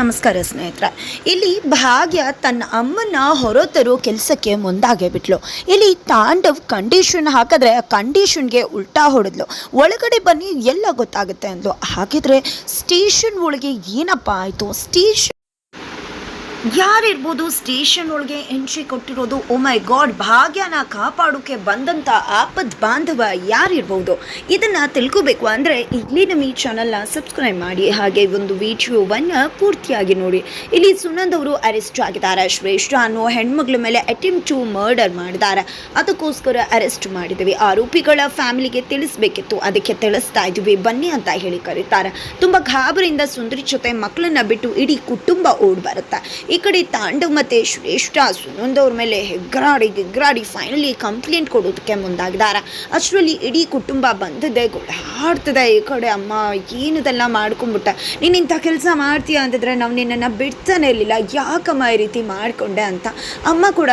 ನಮಸ್ಕಾರ ಸ್ನೇಹಿತರೆ. ಇಲ್ಲಿ ಭಾಗ್ಯ ತನ್ನ ಅಮ್ಮನ ಹೊರತರೋ ಕೆಲಸಕ್ಕೆ ಮುಂದಾಗೇ ಬಿಟ್ಲು. ಇಲ್ಲಿ ತಾಂಡವ್ ಕಂಡೀಷನ್ ಹಾಕಿದ್ರೆ ಆ ಕಂಡೀಷನ್ಗೆ ಉಲ್ಟಾ ಹೊಡೆದ್ಲು. ಒಳಗಡೆ ಬನ್ನಿ ಎಲ್ಲ ಗೊತ್ತಾಗುತ್ತೆ ಅಂದ್ಲು. ಹಾಗಿದ್ರೆ ಸ್ಟೇಷನ್ ಒಳಗೆ ಏನಪ್ಪ ಆಯಿತು? ಸ್ಟೇಷನ್ ಯಾರಿರ್ಬೋದು ಸ್ಟೇಷನ್ ಒಳಗೆ ಎಂಟ್ರಿ ಕೊಟ್ಟಿರೋದು? ಓ ಮೈ ಗಾಡ್ ಭಾಗ್ಯನ ಕಾಪಾಡೋಕೆ ಬಂದಂಥ ಆಪದ್ ಬಾಂಧವ ಯಾರಿರ್ಬೋದು? ಇದನ್ನು ತಿಳ್ಕೋಬೇಕು ಅಂದರೆ ಇಲ್ಲಿ ನಮ್ಮ ಈ ಚಾನಲ್ನ ಸಬ್ಸ್ಕ್ರೈಬ್ ಮಾಡಿ. ಹಾಗೆ ಒಂದು ವಿಡಿಯೋವನ್ನು ಪೂರ್ತಿಯಾಗಿ ನೋಡಿ. ಇಲ್ಲಿ ಸುನಂದ್ ಅವರು ಅರೆಸ್ಟ್ ಆಗಿದ್ದಾರೆ. ಶ್ರೇಷ್ಠ ಅನ್ನೋ ಹೆಣ್ಮಗಳ ಮೇಲೆ ಅಟೆಂಪ್ಟ್ ಟು ಮರ್ಡರ್ ಮಾಡಿದ್ದಾರೆ. ಅದಕ್ಕೋಸ್ಕರ ಅರೆಸ್ಟ್ ಮಾಡಿದ್ದೀವಿ. ಆರೋಪಿಗಳ ಫ್ಯಾಮಿಲಿಗೆ ತಿಳಿಸ್ಬೇಕಿತ್ತು. ಅದಕ್ಕೆ ತಿಳಿಸ್ತಾ ಇದ್ದೀವಿ ಬನ್ನಿ ಅಂತ ಹೇಳಿ ಕರೀತಾರೆ. ತುಂಬ ಗಾಬರಿಯಿಂದ ಸುಂದರಿ ಜೊತೆ ಮಕ್ಕಳನ್ನ ಬಿಟ್ಟು ಇಡೀ ಕುಟುಂಬ ಓಡ್ ಬರುತ್ತೆ ಈ ಕಡೆ ತಾಂಡವ್ ಮತ್ತೆ ಶ್ರೇಷ್ಠ ಸುನಂದವ್ರ ಮೇಲೆ ಹೆಗ್ರಾಡಿ ಗಿಗ್ರಾಡಿ ಫೈನಲಿ ಕಂಪ್ಲೇಂಟ್ ಕೊಡೋದಕ್ಕೆ ಮುಂದಾಗಿದ್ದಾರೆ. ಅಷ್ಟರಲ್ಲಿ ಇಡೀ ಕುಟುಂಬ ಬಂದದೆ ಗೊಳಾಡ್ತದೆ ಈ ಕಡೆ ಅಮ್ಮ, ಏನದೆಲ್ಲ ಮಾಡ್ಕೊಂಬಿಟ್ಟ ನೀನು ಇಂಥ ಕೆಲಸ ಮಾಡ್ತೀಯ ಅಂತಂದರೆ ನಾವು ನಿನ್ನನ್ನು ಬಿಡ್ತಾನೆ ಇರಲಿಲ್ಲ. ಯಾಕಮ್ಮ ಈ ರೀತಿ ಮಾಡಿಕೊಂಡೆ ಅಂತ? ಅಮ್ಮ ಕೂಡ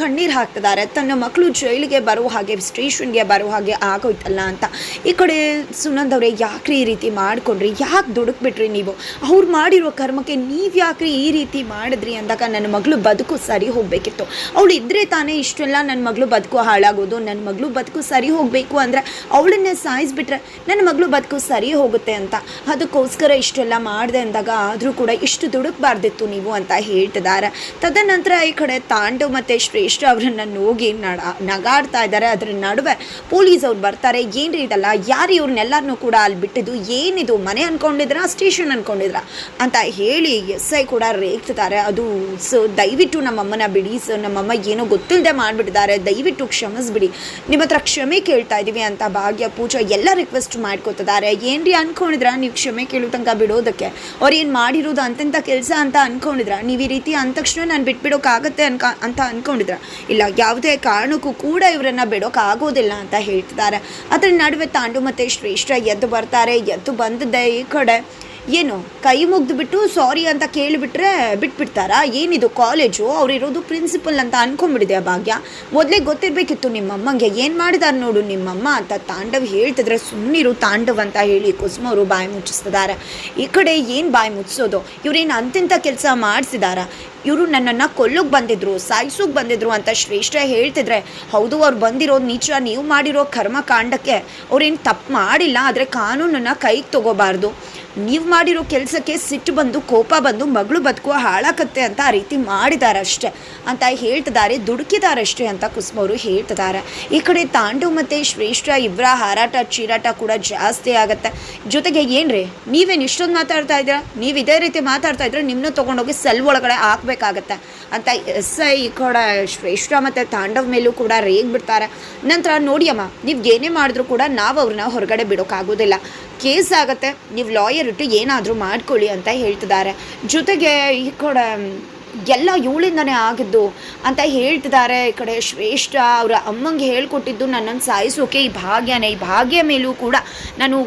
ಕಣ್ಣೀರು ಹಾಕ್ತಿದ್ದಾರೆ. ತನ್ನ ಮಕ್ಕಳು ಜೈಲಿಗೆ ಬರೋ ಹಾಗೆ, ಸ್ಟೇಷನ್ಗೆ ಬರೋ ಹಾಗೆ ಆಗೋಯ್ತಲ್ಲ ಅಂತ. ಈ ಕಡೆ ಸುನಂದ್ ಅವರೇ, ಯಾಕ್ರಿ ಈ ರೀತಿ ಮಾಡ್ಕೊಂಡ್ರಿ? ಯಾಕೆ ದುಡುಕ್ಬಿಟ್ರಿ ನೀವು? ಅವ್ರು ಮಾಡಿರೋ ಕರ್ಮಕ್ಕೆ ನೀವು ಯಾಕ್ರಿ ಈ ರೀತಿ ಮಾಡಿದ್ರಿ ಅಂದಾಗ ನನ್ನ ಮಗಳು ಬದುಕು ಸರಿ ಹೋಗಬೇಕಿತ್ತು. ಅವಳು ಇದ್ರೆ ತಾನೇ ಇಷ್ಟೆಲ್ಲ ನನ್ನ ಮಗಳು ಬದುಕು ಹಾಳಾಗೋದು ನನ್ನ ಮಗಳು ಬದುಕು ಸರಿ ಹೋಗಬೇಕು ಅಂದರೆ ಅವಳನ್ನೇ ಸಾಯಿಸ್ಬಿಟ್ರೆ ನನ್ನ ಮಗಳು ಬದುಕು ಸರಿ ಹೋಗುತ್ತೆ ಅಂತ. ಅದಕ್ಕೋಸ್ಕರ ಇಷ್ಟೆಲ್ಲ ಮಾಡಿದೆ ಅಂದಾಗ ಆದರೂ ಕೂಡ ಇಷ್ಟು ದುಡುಕ್ಬಾರ್ದಿತ್ತು ನೀವು ಅಂತ ಹೇಳ್ತಿದ್ದಾರೆ. ತದನಂತರ ಈ ಕಡೆ ತಾಂಡು ಮತ್ತು ಶ್ರೇಷ್ಠ ಅವರನ್ನು ಹೋಗಿ ನಡ, ನಗಾಡ್ತಾ ಇದ್ದಾರೆ. ಅದರ ನಡುವೆ ಪೊಲೀಸ್ ಅವ್ರು ಬರ್ತಾರೆ. ಏನ್ರಿ ಇದಲ್ಲ? ಯಾರು ಇವ್ರನ್ನೆಲ್ಲರನ್ನೂ ಕೂಡ ಅಲ್ಲಿ ಬಿಟ್ಟಿದ್ದು? ಏನಿದು? ಮನೆ ಅನ್ಕೊಂಡಿದ್ರ? ಸ್ಟೇಷನ್ ಅನ್ಕೊಂಡಿದ್ರ? ಅಂತ ಹೇಳಿ ಎಸ್ ಐ ಕೂಡ ರೇಗ್ತಿದ್ದಾರೆ. ಅದು ಸೊ, ದಯವಿಟ್ಟು ನಮ್ಮಮ್ಮನ ಬಿಡಿ. ಸೊ, ನಮ್ಮಮ್ಮ ಏನೋ ಗೊತ್ತಿಲ್ಲದೆ ಮಾಡಿಬಿಟ್ಟಿದ್ದಾರೆ. ದಯವಿಟ್ಟು ಕ್ಷಮಿಸ್ಬಿಡಿ. ನಿಮ್ಮ ಹತ್ರ ಕ್ಷಮೆ ಕೇಳ್ತಾ ಇದ್ದೀವಿ ಅಂತ ಭಾಗ್ಯ, ಪೂಜಾ ಎಲ್ಲ ರಿಕ್ವೆಸ್ಟ್ ಮಾಡ್ಕೊತಿದ್ದಾರೆ. ಏನ್ರಿ ಅನ್ಕೊಂಡಿದ್ರ? ನೀವು ಕ್ಷಮೆ ಕೇಳೋ ತನಕ ಬಿಡೋದಕ್ಕೆ. ಅವ್ರು ಏನು ಮಾಡಿರೋದು ಅಂತಂಥ ಕೆಲಸ ಅಂತ ಅನ್ಕೊಂಡಿದ್ರ? ನೀವು ಈ ರೀತಿ ಅಂದ ತಕ್ಷಣ ನಾನು ಬಿಟ್ಬಿಡೋಕ್ಕಾಗತ್ತೆ ಅನ್ಕ, ಅಂತ ಅನ್ಕೊಂಡಿದ್ರ ಇಲ್ಲ, ಯಾವುದೇ ಕಾರಣಕ್ಕೂ ಕೂಡ ಇವರನ್ನ ಬಿಡೋಕ್ಕಾಗೋದಿಲ್ಲ ಅಂತ ಹೇಳ್ತಿದ್ದಾರೆ. ಅದ್ರ ನಡುವೆ ತಾಂಡು ಮತ್ತು ಶ್ರೇಷ್ಠ ಎದ್ದು ಬರ್ತಾರೆ. ಎದ್ದು ಬಂದದ್ದೇ ಈ ಕಡೆ. ಏನು, ಕೈ ಮುಗ್ದುಬಿಟ್ಟು ಸಾರಿ ಅಂತ ಕೇಳಿಬಿಟ್ರೆ ಬಿಟ್ಬಿಡ್ತಾರಾ? ಏನಿದು ಕಾಲೇಜು ಅವರಿರೋದು ಪ್ರಿನ್ಸಿಪಲ್ ಅಂತ ಅನ್ಕೊಂಡ್ಬಿಟ್ಟಿದೆ ಆ ಭಾಗ್ಯ. ಮೊದಲೇ ಗೊತ್ತಿರಬೇಕಿತ್ತು ನಿಮ್ಮಮ್ಮಂಗೆ. ಏನು ಮಾಡಿದಾರೆ ನೋಡು ನಿಮ್ಮಮ್ಮ ಅಂತ ತಾಂಡವ್ ಹೇಳ್ತಿದ್ರೆ ಸುಮ್ಮನಿರು ತಾಂಡವ್ ಅಂತ ಹೇಳಿ ಕುಸುಮ ಅವರು ಬಾಯಿ ಮುಚ್ಚಿಸ್ತಿದ್ದಾರೆ ಈ ಕಡೆ ಏನು ಬಾಯಿ ಮುಚ್ಚಿಸೋದು? ಇವ್ರೇನು ಅಂತಿಂಥ ಕೆಲಸ ಮಾಡಿಸಿದಾರ? ಇವರು ನನ್ನನ್ನು ಕೊಲ್ಲೋಕೆ ಬಂದಿದ್ರು ಸಾಯಿಸೋಕೆ ಬಂದಿದ್ರು ಅಂತ ಶ್ರೇಷ್ಠ ಹೇಳ್ತಿದ್ರೆ, ಹೌದು ಅವ್ರು ಬಂದಿರೋದು ನೀಚ, ನೀವು ಮಾಡಿರೋ ಕರ್ಮಕಾಂಡಕ್ಕೆ ಅವ್ರೇನು ತಪ್ಪು ಮಾಡಿಲ್ಲ, ಆದರೆ ಕಾನೂನನ್ನು ಕೈಗೆ ತಗೋಬಾರ್ದು. ನೀವು ಮಾಡಿರೋ ಕೆಲಸಕ್ಕೆ ಸಿಟ್ಟು ಬಂದು, ಕೋಪ ಬಂದು, ಮಗಳು ಬದುಕುವ ಹಾಳಾಕತ್ತೆ ಅಂತ ಆ ರೀತಿ ಮಾಡಿದ್ದಾರೆ ಅಷ್ಟೇ ಅಂತ ಹೇಳ್ತಿದ್ದಾರೆ, ದುಡುಕಿದಾರಷ್ಟೇ ಅಂತ ಕುಸುಮ ಅವರು ಹೇಳ್ತಿದ್ದಾರೆ. ಈ ಕಡೆ ತಾಂಡು ಮತ್ತು ಶ್ರೇಷ್ಠ ಇಬ್ಬರ ಹಾರಾಟ, ಚೀರಾಟ ಕೂಡ ಜಾಸ್ತಿ ಆಗುತ್ತೆ. ಜೊತೆಗೆ ಏನ್ರಿ, ನೀವೇನು ಇಷ್ಟೊಂದು ಮಾತಾಡ್ತಾ ಇದ್ದೀರಾ? ನೀವು ಇದೇ ರೀತಿ ಮಾತಾಡ್ತಾ ಇದ್ರೆ ನಿಮ್ಮನ್ನ ತೊಗೊಂಡೋಗಿ ಸೆಲ್ ಒಳಗಡೆ ಹಾಕ್ಬೇಕಾಗತ್ತೆ ಅಂತ ಎಸ್ ಐ ಕಡೆ, ಶ್ರೇಷ್ಠ ಮತ್ತು ತಾಂಡವ್ ಮೇಲೂ ಕೂಡ ರೇಗ್ ಬಿಡ್ತಾರೆ. ನಂತರ ನೋಡಿಯಮ್ಮ, ನೀವು ಏನೇ ಮಾಡಿದ್ರು ಕೂಡ ನಾವು ಅವ್ರನ್ನ ಹೊರಗಡೆ ಬಿಡೋಕ್ಕಾಗೋದಿಲ್ಲ ಕೇಸ್ ಆಗುತ್ತೆ. ನೀವು ಲಾಯರ್ ಇಟ್ಟು ಏನಾದರೂ ಮಾಡ್ಕೊಳ್ಳಿ ಅಂತ ಹೇಳ್ತಿದ್ದಾರೆ. ಜೊತೆಗೆ ಈ ಕಡೆ ಎಲ್ಲ ಇವಳಿಂದನೇ ಆಗಿದ್ದು ಅಂತ ಹೇಳ್ತಿದ್ದಾರೆ. ಈ ಕಡೆ ಶ್ರೇಷ್ಠ ಅವರ ಅಮ್ಮಂಗೆ ಹೇಳ್ಕೊಟ್ಟಿದ್ದು ನನ್ನನ್ನು ಸಾಯಿಸೋಕೆ, ಈ ಭಾಗ್ಯನೇ, ಈ ಭಾಗ್ಯ ಮೇಲೂ ಕೂಡ ನಾನು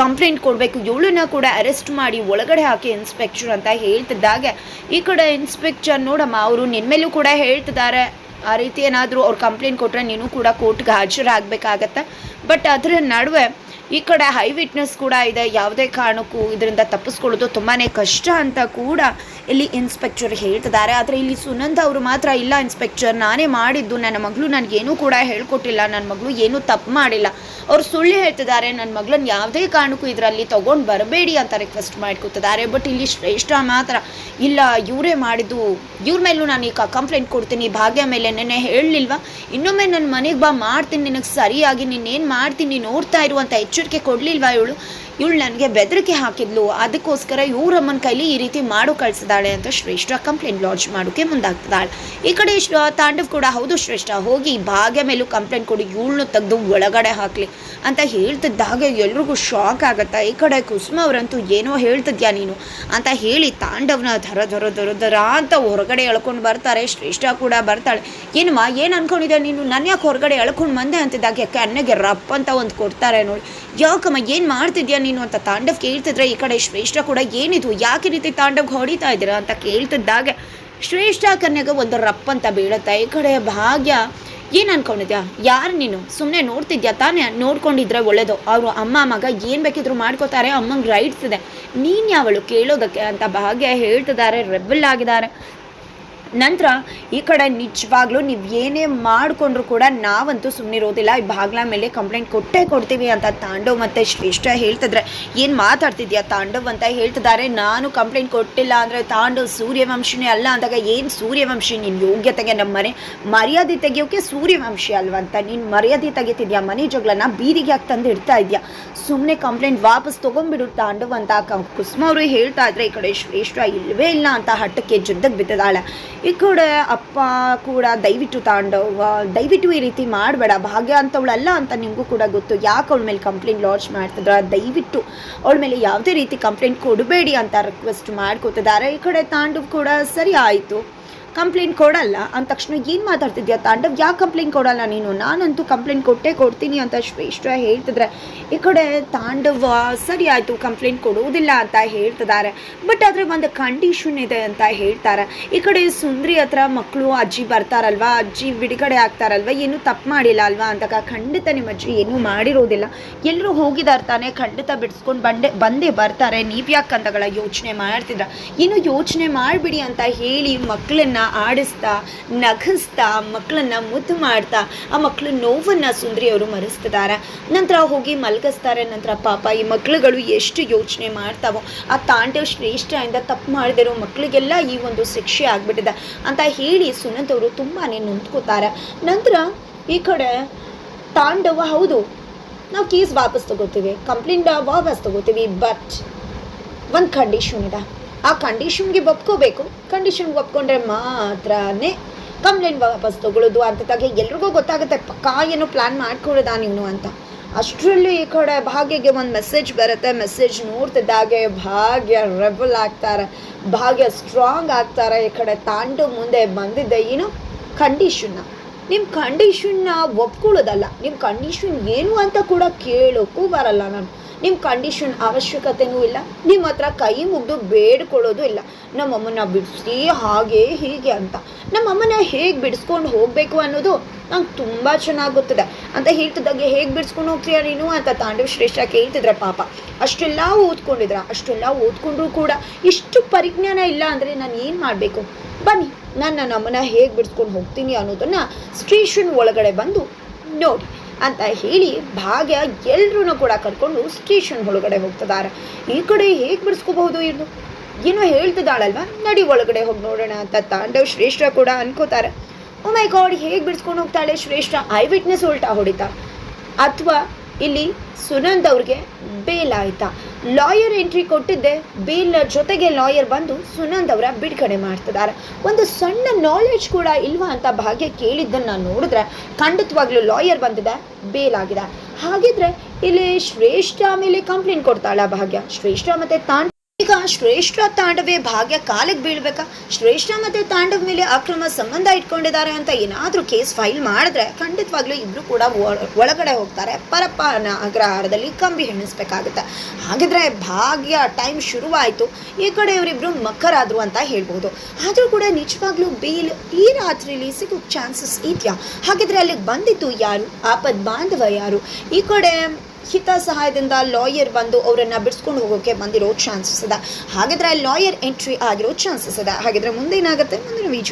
ಕಂಪ್ಲೇಂಟ್ ಕೊಡಬೇಕು. ಇವಳನ್ನ ಕೂಡ ಅರೆಸ್ಟ್ ಮಾಡಿ ಒಳಗಡೆ ಹಾಕಿ ಇನ್ಸ್ಪೆಕ್ಟರ್ ಅಂತ ಹೇಳ್ತಿದ್ದಾಗೆ. ಈ ಕಡೆ ಇನ್ಸ್ಪೆಕ್ಟರ್ ನೋಡಮ್ಮ, ಅವರು ನಿನ್ನ ಮೇಲೂ ಕೂಡ ಹೇಳ್ತಿದ್ದಾರೆ. ಆ ರೀತಿ ಏನಾದರೂ ಅವ್ರು ಕಂಪ್ಲೇಂಟ್ ಕೊಟ್ಟರೆ ನೀನು ಕೂಡ ಕೋರ್ಟ್ಗೆ ಹಾಜರಾಗಬೇಕಾಗತ್ತೆ. ಬಟ್ ಅದರ ನಡುವೆ ಈ ಕಡೆ ಹೈ ವಿಟ್ನೆಸ್ ಕೂಡ ಇದೆ. ಯಾವುದೇ ಕಾರಣಕ್ಕೂ ಇದರಿಂದ ತಪ್ಪಿಸ್ಕೊಳ್ಳೋದು ತುಂಬಾ ಕಷ್ಟ ಅಂತ ಕೂಡ ಇಲ್ಲಿ ಇನ್ಸ್ಪೆಕ್ಟರ್ ಹೇಳ್ತಿದ್ದಾರೆ. ಆದರೆ ಇಲ್ಲಿ ಸುನಂದ ಅವರು ಮಾತ್ರ ಇಲ್ಲ ಇನ್ಸ್ಪೆಕ್ಟರ್. ನಾನೇ ಮಾಡಿದ್ದು. ನನ್ನ ಮಗಳು ನನಗೇನೂ ಕೂಡ ಹೇಳ್ಕೊಟ್ಟಿಲ್ಲ. ನನ್ನ ಮಗಳು ಏನೂ ತಪ್ಪು ಮಾಡಿಲ್ಲ. ಅವರು ಸುಳ್ಳು ಹೇಳ್ತಿದ್ದಾರೆ. ನನ್ನ ಮಗಳನ್ನ ಯಾವುದೇ ಕಾರಣಕ್ಕೂ ಇದರಲ್ಲಿ ತೊಗೊಂಡು ಬರಬೇಡಿ ಅಂತ ರಿಕ್ವೆಸ್ಟ್ ಮಾಡ್ಕೊತಿದ್ದಾರೆ. ಬಟ್ ಇಲ್ಲಿ ಶ್ರೇಷ್ಠ ಮಾತ್ರ ಇಲ್ಲ. ಇವರೇ ಮಾಡಿದ್ದು. ಇವ್ರ ಮೇಲೂ ನಾನು ಈಗ ಕಂಪ್ಲೇಂಟ್ ಕೊಡ್ತೀನಿ. ಭಾಗ್ಯ ಮೇಲೆ ನೆನೆ ಹೇಳಲಿಲ್ವಾ? ಇನ್ನೊಮ್ಮೆ ನನ್ನ ಮನೆಗೆ ಬಾ. ಮಾಡ್ತೀನಿ. ನಿನಗೆ ಸರಿಯಾಗಿ ನೀನೇನು ಮಾಡ್ತೀನಿ ನೋಡ್ತಾ ಇರುವಂಥ ಎಚ್ಚರಿಕೆ ಕೊಡಲಿಲ್ವಾ ಇವಳು? ಇವಳು ನನಗೆ ಬೆದರಿಕೆ ಹಾಕಿದ್ಲು. ಅದಕ್ಕೋಸ್ಕರ ಇವರಮ್ಮನ ಕೈಲಿ ಈ ರೀತಿ ಮಾಡು ಕಳಿಸಿದಾಳೆ ಅಂತ ಶ್ರೇಷ್ಠ ಕಂಪ್ಲೇಂಟ್ ಲಾಂಚ್ ಮಾಡೋಕ್ಕೆ ಮುಂದಾಗ್ತದಾಳೆ ಈ ಕಡೆ ತಾಂಡವ್ ಕೂಡ, ಹೌದು ಶ್ರೇಷ್ಠ, ಹೋಗಿ ಭಾಗ್ಯ ಮೇಲೂ ಕಂಪ್ಲೇಂಟ್ ಕೊಡಿ, ಇವಳನ್ನು ತೆಗೆದು ಒಳಗಡೆ ಹಾಕಲಿ ಅಂತ ಹೇಳ್ತಿದ್ದಾಗ ಎಲ್ರಿಗೂ ಶಾಕ್ ಆಗುತ್ತೆ. ಈ ಕಡೆ ಕುಸುಮ ಅವರಂತೂ ಏನೋ ಹೇಳ್ತಿದ್ಯಾ ನೀನು ಅಂತ ಹೇಳಿ ತಾಂಡವ್ನ ಧರ ಧರ ಧರ ಧರ ಅಂತ ಹೊರಗಡೆ ಎಳ್ಕೊಂಡು ಬರ್ತಾರೆ. ಶ್ರೇಷ್ಠ ಕೂಡ ಬರ್ತಾಳೆ. ಏನಮ್ಮ, ಏನು ಅನ್ಕೊಂಡಿದ್ದೆ ನೀನು? ನನ್ನ ಯಾಕೆ ಹೊರಗಡೆ ಎಳ್ಕೊಂಡು ಬಂದೆ ಅಂತಿದ್ದಾಗ? ಕಣ್ಣಿಗೆ ರಪ್ಪ ಅಂತ ಒಂದು ಕೊಡ್ತಾರೆ ನೋಡಿ. ಯಾಕಮ್ಮ, ಏನು ಮಾಡ್ತಿದ್ಯಾ ನೀನು? ಅಂತ ತಾಂಡವ್ ಕೇಳ್ತಿದ್ರೆ ಈ ಕಡೆ ಶ್ರೇಷ್ಠ ಕೂಡ ಏನಿದು? ಯಾಕೆ ರೀತಿ ತಾಂಡವ್ ಹೊಡಿತಾ ಇದ್ದೀರಾ ಅಂತ ಕೇಳ್ತಿದ್ದಾಗ. ಶ್ರೇಷ್ಠ ಕನ್ಯಾಗ ಒಂದು ರಪ್ ಅಂತ ಬೀಳುತ್ತೆ ಈ ಕಡೆ ಭಾಗ್ಯ. ಏನು ಅನ್ಕೊಂಡಿದ್ಯಾ? ಯಾರು ನೀನು? ಸುಮ್ಮನೆ ನೋಡ್ತಿದ್ಯಾ ತಾನೇ? ನೋಡ್ಕೊಂಡಿದ್ರೆ ಒಳ್ಳೇದು. ಅವರು ಅಮ್ಮ, ಮಗ ಏನು ಬೇಕಿದ್ರು ಮಾಡ್ಕೋತಾರೆ, ಅಮ್ಮಂಗೆ ರೈಟ್ಸ್ ಇದೆ. ನೀನು ಯಾವಳು ಕೇಳೋದಕ್ಕೆ ಅಂತ ಭಾಗ್ಯ ಹೇಳ್ತಿದ್ದಾರೆ ರೆಬಲ್ ಆಗಿದ್ದಾರೆ. ನಂತರ ಈ ಕಡೆ ನಿಜವಾಗ್ಲೂ ನೀವು ಏನೇ ಮಾಡಿಕೊಂಡ್ರು ಕೂಡ ನಾವಂತೂ ಸುಮ್ಮನಿರೋದಿಲ್ಲ ಈ ಬಾಗ್ಲ ಮೇಲೆ ಕಂಪ್ಲೇಂಟ್ ಕೊಟ್ಟೇ ಕೊಡ್ತೀವಿ ಅಂತ ತಾಂಡವ್ ಮತ್ತು ಶ್ರೇಷ್ಠ ಹೇಳ್ತಿದ್ರೆ. ಏನು ಮಾತಾಡ್ತಿದ್ಯಾ ತಾಂಡವ್ ಅಂತ ಹೇಳ್ತಿದ್ದಾರೆ. ನಾನು ಕಂಪ್ಲೇಂಟ್ ಕೊಟ್ಟಿಲ್ಲ ಅಂದರೆ ತಾಂಡವ್ ಸೂರ್ಯವಂಶಿನೇ ಅಲ್ಲ ಅಂದಾಗ ಏನು ಸೂರ್ಯವಂಶಿ? ನಿನ್ನ ಯೋಗ್ಯತೆಗೆ ನಮ್ಮ ಮನೆ ಮರ್ಯಾದೆ ತೆಗಿಯೋಕೆ ಸೂರ್ಯವಂಶಿ ಅಲ್ವಂತ ನೀನು ಮರ್ಯಾದೆ ತೆಗಿತಿದ್ಯಾ? ಮನೆ ಜಗಳನ್ನ ಬೀದಿಗೆ ಹಾಕಿ ತಂದು ಇಡ್ತಾ ಇದೆಯಾ? ಸುಮ್ಮನೆ ಕಂಪ್ಲೇಂಟ್ ವಾಪಸ್ ತೊಗೊಂಡ್ಬಿಡು ತಾಂಡವ್ ಅಂತ. ಕುಸುಮ ಅವರು ಹೇಳ್ತಾ ಇದ್ರೆ ಈ ಕಡೆ ಶ್ರೇಷ್ಠ ಇಲ್ಲವೇ ಇಲ್ಲ ಅಂತ ಹಟ್ಟಕ್ಕೆ ಜುದ್ದಕ್ಕೆ ಬಿದ್ದಿದ್ದಾಳೆ ಈ ಕಡೆ ಅಪ್ಪ ಕೂಡ ದಯವಿಟ್ಟು ತಾಂಡವ ದಯವಿಟ್ಟು ಈ ರೀತಿ ಮಾಡಬೇಡ. ಭಾಗ್ಯ ಅಂತವಳಲ್ಲ ಅಂತ ನಿಮಗೂ ಕೂಡ ಗೊತ್ತು. ಯಾಕೆ ಅವಳ ಮೇಲೆ ಕಂಪ್ಲೇಂಟ್ ಲಾಂಚ್ ಮಾಡ್ತಿದ್ರು, ದಯವಿಟ್ಟು ಅವಳ ಮೇಲೆ ಯಾವುದೇ ರೀತಿ ಕಂಪ್ಲೇಂಟ್ ಕೊಡಬೇಡಿ ಅಂತ ರಿಕ್ವೆಸ್ಟ್ ಮಾಡ್ಕೋತಿದ್ದಾರೆ. ಈ ಕಡೆ ತಾಂಡವ್ ಕೂಡ ಸರಿ ಆಯಿತು. ಕಂಪ್ಲೇಂಟ್ ಕೊಡಲ್ಲ. ಅಂದ ತಕ್ಷಣ ಏನು ಮಾತಾಡ್ತಿದ್ಯಾ ತಾಂಡವ್? ಯಾಕೆ ಕಂಪ್ಲೇಂಟ್ ಕೊಡಲ್ಲ ನೀನು? ನಾನಂತೂ ಕಂಪ್ಲೇಂಟ್ ಕೊಟ್ಟೇ ಕೊಡ್ತೀನಿ ಅಂತ ಶ್ರೇಷ್ಠ ಹೇಳ್ತಿದ್ರೆ. ಈ ಕಡೆ ತಾಂಡವ, ಸರಿ ಆಯಿತು ಕಂಪ್ಲೇಂಟ್ ಕೊಡುವುದಿಲ್ಲ ಅಂತ ಹೇಳ್ತಿದ್ದಾರೆ. ಬಟ್ ಆದರೆ ಒಂದು ಕಂಡೀಷನ್ ಇದೆ ಅಂತ ಹೇಳ್ತಾರೆ. ಈ ಕಡೆ ಸುಂದ್ರಿ ಹತ್ರ ಮಕ್ಕಳು ಅಜ್ಜಿ ಬರ್ತಾರಲ್ವಾ? ಅಜ್ಜಿ ಬಿಡುಗಡೆ ಆಗ್ತಾರಲ್ವಾ? ಏನು ತಪ್ಪು ಮಾಡಿಲ್ಲ ಅಲ್ವಾ? ಅಂತ ಖಂಡಿತ ನಿಮ್ಮ ಅಜ್ಜಿ ಏನೂ ಮಾಡಿರೋದಿಲ್ಲ. ಎಲ್ಲರೂ ಹೋಗಿದ್ದಾರೆ ತಾನೆ, ಖಂಡಿತ ಬಿಡಿಸ್ಕೊಂಡು ಬಂದೆ ಬಂದೇ ಬರ್ತಾರೆ. ನೀವು ಯಾಕೆ ಅಂತಗಳ ಯೋಚನೆ ಮಾಡ್ತಿದ್ರ? ಏನು ಯೋಚನೆ ಮಾಡಿಬಿಡಿ ಅಂತ ಹೇಳಿ ಮಕ್ಕಳನ್ನ ಆಡಿಸ್ತಾ, ನಗಿಸ್ತಾ, ಮಕ್ಕಳನ್ನ ಮುದ್ದು ಮಾಡ್ತಾ, ಆ ಮಕ್ಕಳ ನೋವನ್ನು ಸುಂದರಿ ಅವರು ಮರೆಸ್ತಿದ್ದಾರೆ ನಂತರ ಹೋಗಿ ಮಲಗಿಸ್ತಾರೆ. ನಂತರ ಪಾಪ ಈ ಮಕ್ಕಳುಗಳು ಎಷ್ಟು ಯೋಚನೆ ಮಾಡ್ತಾವೋ, ಆ ತಾಂಡವ ಶ್ರೇಷ್ಠ ಇಂದ ತಪ್ಪು ಮಾಡಿದಿರೋ ಮಕ್ಕಳಿಗೆಲ್ಲ ಈ ಒಂದು ಶಿಕ್ಷೆ ಆಗಿಬಿಟ್ಟಿದೆ ಅಂತ ಹೇಳಿ ಸುನಂತ್ ಅವರು ತುಂಬಾ ನೊಂದ್ಕೋತಾರೆ. ನಂತರ ಈ ಕಡೆ ತಾಂಡವ, ಹೌದು, ನಾವು ಕೇಸ್ ವಾಪಸ್ ತಗೋತೀವಿ ಕಂಪ್ಲೇಂಟ್ ವಾಪಸ್ ತಗೋತೀವಿ ಬಟ್ ಒಂದು ಕಂಡೀಷನ್ ಇದೆ. ಆ ಕಂಡೀಷನ್ಗೆ ಒಪ್ಕೋಬೇಕು. ಕಂಡೀಷನ್ಗೆ ಒಪ್ಕೊಂಡ್ರೆ ಮಾತ್ರನೇ ಕಂಪ್ಲೇಂಟ್ ವಾಪಸ್ ತಗೊಳ್ಳೋದು ಅಂತದಾಗೆ ಎಲ್ರಿಗೂ ಗೊತ್ತಾಗುತ್ತೆ. ಪಕ್ಕಾ ಏನೋ ಪ್ಲ್ಯಾನ್ ಮಾಡ್ಕೊಳ್ಳೋದಾ ನೀನು ಅಂತ. ಅಷ್ಟರಲ್ಲಿ ಈ ಕಡೆ ಭಾಗ್ಯಗೆ ಒಂದು ಮೆಸೇಜ್ ಬರುತ್ತೆ. ಮೆಸೇಜ್ ನೋಡ್ತಿದ್ದಾಗೆ ಭಾಗ್ಯ ರೆಬಲ್ ಆಗ್ತಾರೆ. ಭಾಗ್ಯ ಸ್ಟ್ರಾಂಗ್ ಆಗ್ತಾರೆ ಈ ಕಡೆ ತಾಂಡು ಮುಂದೆ ಬಂದಿದ್ದೆ. ಏನು? ಕಂಡೀಷನ್ನ ನಿಮ್ಮ ಕಂಡೀಷನ್ನ ಒಪ್ಕೊಳ್ಳೋದಲ್ಲ. ನಿಮ್ಮ ಕಂಡೀಷನ್ ಏನು ಅಂತ ಕೂಡ ಕೇಳೋಕ್ಕೂ ಬರಲ್ಲ ನಾನು. ನಿಮ್ಮ ಕಂಡೀಷನ್ ಅವಶ್ಯಕತೆನೂ ಇಲ್ಲ. ನಿಮ್ಮ ಹತ್ರ ಕೈ ಮುಗಿದು ಬೇಡ್ಕೊಳ್ಳೋದು ಇಲ್ಲ. ನಮ್ಮಮ್ಮನ ಬಿಡಿಸಿ ಹಾಗೆ ಹೀಗೆ ಅಂತ. ನಮ್ಮಮ್ಮನ ಹೇಗೆ ಬಿಡಿಸ್ಕೊಂಡು ಹೋಗಬೇಕು ಅನ್ನೋದು ನಂಗೆ ತುಂಬ ಚೆನ್ನಾಗಿ ಗೊತ್ತಿದೆ ಅಂತ ಹೇಳ್ತಿದ್ದಾಗೆ, ಹೇಗೆ ಬಿಡಿಸ್ಕೊಂಡು ಹೋಗ್ತೀಯ ನೀನು? ಅಂತ ತಾಂಡವ ಶ್ರೇಷ್ಠ ಕೇಳ್ತಿದ್ರೆ ಪಾಪ. ಅಷ್ಟೆಲ್ಲ ಓದ್ಕೊಂಡಿದ್ರ, ಅಷ್ಟೆಲ್ಲ ಓದ್ಕೊಂಡ್ರೂ ಕೂಡ ಇಷ್ಟು ಪರಿಜ್ಞಾನ ಇಲ್ಲ ಅಂದರೆ ನಾನು ಏನು ಮಾಡಬೇಕು? ಬನ್ನಿ ನಾನು ನನ್ನ ಅಮ್ಮನ ಹೇಗೆ ಬಿಡಿಸ್ಕೊಂಡು ಹೋಗ್ತೀನಿ ಅನ್ನೋದನ್ನು ಸ್ಟೇಷನ್ ಒಳಗಡೆ ಬಂದು ನೋಡಿ. ಅಂತ ಹೇಳಿ ಭಾಗ್ಯ ಎಲ್ಲರೂ ಕೂಡ ಕರ್ಕೊಂಡು ಸ್ಟೇಷನ್ ಒಳಗಡೆ ಹೋಗ್ತಿದ್ದಾರೆ. ಈ ಕಡೆ ಹೇಗೆ ಬಿಡಿಸ್ಕೋಬಹುದು ಇನ್ನು? ಏನೋ ಹೇಳ್ತಿದ್ದಾಳಲ್ವ? ನಡಿ ಒಳಗಡೆ ಹೋಗಿ ನೋಡೋಣ ಅಂತ ತಾಂಡವ್ ಶ್ರೇಷ್ಠ ಕೂಡ ಅನ್ಕೋತಾರೆ. ಓ ಮೈ ಗಾಡ್ ಹೇಗೆ ಬಿಡಿಸ್ಕೊಂಡು ಹೋಗ್ತಾಳೆ ಶ್ರೇಷ್ಠ? ಐ ವಿಟ್ನೆಸ್ ಉಲ್ಟಾ ಹೊಡಿತಾ. ಅಥವಾ ಇಲ್ಲಿ ಸುನಂದ್ ಅವ್ರಿಗೆ ಬೇಲ್ ಆಯ್ತಾ. ಲಾಯರ್ ಎಂಟ್ರಿ ಕೊಟ್ಟಿದ್ದೆ ಬೇಲ್ ಜೊತೆಗೆ ಲಾಯರ್ ಬಂದು ಸುನಂದ್ ಅವರ ಬಿಡುಗಡೆ ಮಾಡ್ತಿದ್ದಾರೆ. ಒಂದು ಸಣ್ಣ ನಾಲೆಡ್ಜ್ ಕೂಡ ಇಲ್ವಾ ಅಂತ ಭಾಗ್ಯ ಕೇಳಿದ್ದನ್ನು ನೋಡಿದ್ರೆ ಖಂಡಿತವಾಗ್ಲೂ ಲಾಯರ್ ಬಂದಿದೆ ಬೇಲ್ ಆಗಿದೆ. ಹಾಗಿದ್ರೆ ಇಲ್ಲಿ ಶ್ರೇಷ್ಠ ಮೇಲೆ ಕಂಪ್ಲೇಂಟ್ ಕೊಡ್ತಾಳ ಭಾಗ್ಯ? ಶ್ರೇಷ್ಠ ಮತ್ತೆ ತಾಂಡ ಈಗ ಶ್ರೇಷ್ಠ ತಾಂಡವೇ ಭಾಗ್ಯ ಕಾಲಿಗೆ ಬೀಳ್ಬೇಕಾ? ಶ್ರೇಷ್ಠ ಮತ್ತೆ ತಾಂಡವ ಮೇಲೆ ಅಕ್ರಮ ಸಂಬಂಧ ಇಟ್ಕೊಂಡಿದ್ದಾರೆ ಅಂತ ಏನಾದರೂ ಕೇಸ್ ಫೈಲ್ ಮಾಡಿದ್ರೆ ಖಂಡಿತವಾಗ್ಲೂ ಇಬ್ರು ಕೂಡ ಒಳ- ಒಳಗಡೆ ಹೋಗ್ತಾರೆ. ಪರಪ್ಪ ಅಗ್ರಹಾರದಲ್ಲಿ ಕಂಬಿ ಹೆಣಿಸ್ಬೇಕಾಗುತ್ತೆ ಹಾಗಿದ್ರೆ ಭಾಗ್ಯ ಟೈಮ್ ಶುರುವಾಯಿತು. ಈ ಕಡೆ ಇವರಿಬ್ರು ಮಕ್ಕರಾದ್ರು ಅಂತ ಹೇಳ್ಬೋದು. ಆದರೂ ಕೂಡ ನಿಜವಾಗ್ಲೂ ಬೇಲ್ ಈ ರಾತ್ರಿಲಿ ಸಿಗೋ ಚಾನ್ಸಸ್ ಇದೆಯಾ? ಹಾಗಿದ್ರೆ ಅಲ್ಲಿಗೆ ಬಂದಿತ್ತು ಯಾರು? ಆಪದ್ ಬಾಂಧವ ಯಾರು? ಈ ಕಡೆ ಹಿತ ಸಹಾಯದಿಂದ ಲಾಯರ್ ಬಂದು ಅವರನ್ನ ಬಿಡಿಸ್ಕೊಂಡು ಹೋಗೋಕೆ ಬಂದಿರೋ ಚಾನ್ಸಸ್ ಇದೆ. ಹಾಗಿದ್ರೆ ಲಾಯರ್ ಎಂಟ್ರಿ ಆಗಿರೋ ಚಾನ್ಸಸ್ ಇದೆ. ಹಾಗಿದ್ರೆ ಮುಂದೆ ಏನಾಗುತ್ತೆ? ಮುಂದಿನ ವಿಜಯ